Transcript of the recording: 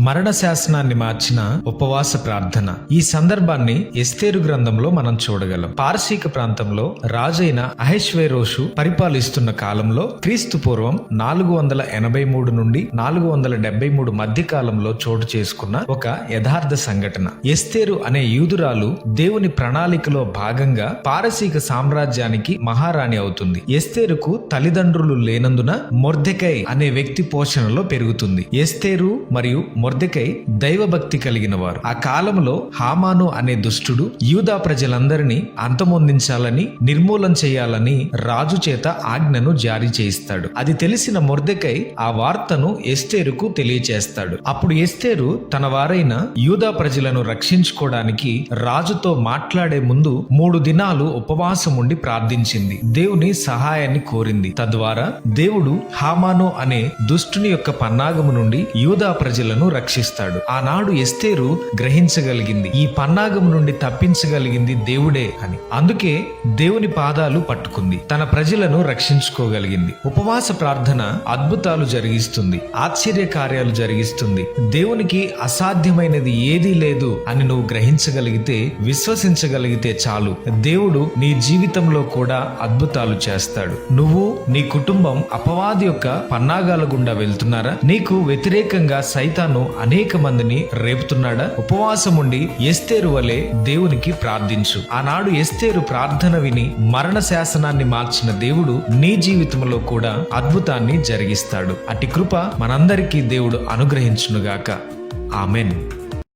మరణ శాసనాన్ని మార్చిన ఉపవాస ప్రార్థన. ఈ సందర్భాన్ని ఎస్తేరు గ్రంథంలో మనం చూడగలం. పార్శీక ప్రాంతంలో రాజైన అహేశ్వేరోషు పరిపాలిస్తున్న కాలంలో క్రీస్తు పూర్వం నాలుగు వందల ఎనభై మూడు నుండి నాలుగు వందల డెబ్బై మూడు మధ్య కాలంలో చోటు చేసుకున్న ఒక యథార్థ సంఘటన. ఎస్తేరు అనే యూదురాలు దేవుని ప్రణాళికలో భాగంగా పారసీక సామ్రాజ్యానికి మహారాణి అవుతుంది. ఎస్తేరుకు తల్లిదండ్రులు లేనందున మొర్దెకై అనే వ్యక్తి పోషణలో పెరుగుతుంది. ఎస్తేరు మరియు మొర్దెకై దైవభక్తి కలిగిన వారు ఆ కాలంలో హామాను అనే దుష్టుడు యూదా ప్రజలందరినీ అంతమొందించాలని నిర్మూలన చేయాలని రాజు చేత ఆజ్ఞను జారీ చేయిస్తాడు. అది తెలిసిన మొర్దెకై ఆ వార్తను ఎస్తేరుకు తెలియచేస్తాడు. అప్పుడు ఎస్తేరు తన వారైన యూదా ప్రజలను రక్షించుకోవడానికి రాజుతో మాట్లాడే ముందు మూడు దినాలు ఉపవాసం ఉండి ప్రార్థించింది. దేవుని సహాయాన్ని కోరింది. తద్వారా దేవుడు హామాను అనే దుష్టుని యొక్క పన్నాగము నుండి యూదా ప్రజలను రక్షిస్తాడు. ఆనాడు ఎస్తేరు గ్రహించగలిగింది ఈ పన్నాగం నుండి తప్పించగలిగింది దేవుడే అని. అందుకే దేవుని పాదాలు పట్టుకుంది తన ప్రజలను రక్షించుకోగలిగింది. ఉపవాస ప్రార్థన అద్భుతాలు జరిగిస్తుంది ఆశ్చర్య కార్యాలు జరిగిస్తుంది. దేవునికి అసాధ్యమైనది ఏదీ లేదు అని నువ్వు గ్రహించగలిగితే విశ్వసించగలిగితే చాలు. దేవుడు నీ జీవితంలో కూడా అద్భుతాలు చేస్తాడు. నువ్వు నీ కుటుంబం అపవాది యొక్క పన్నాగాల గుండా వెళ్తున్నారా? నీకు వ్యతిరేకంగా సైతాను అనేక మందిని రేపుతున్నాడా? ఉపవాసం ఉండి ఎస్తేరు వలె దేవునికి ప్రార్థించు. ఆనాడు ఎస్తేరు ప్రార్థన విని మరణ శాసనాన్ని మార్చిన దేవుడు నీ జీవితంలో కూడా అద్భుతాన్ని జరిగిస్తాడు. అటి కృప మనందరికీ దేవుడు అనుగ్రహించునుగాక. ఆమెన్.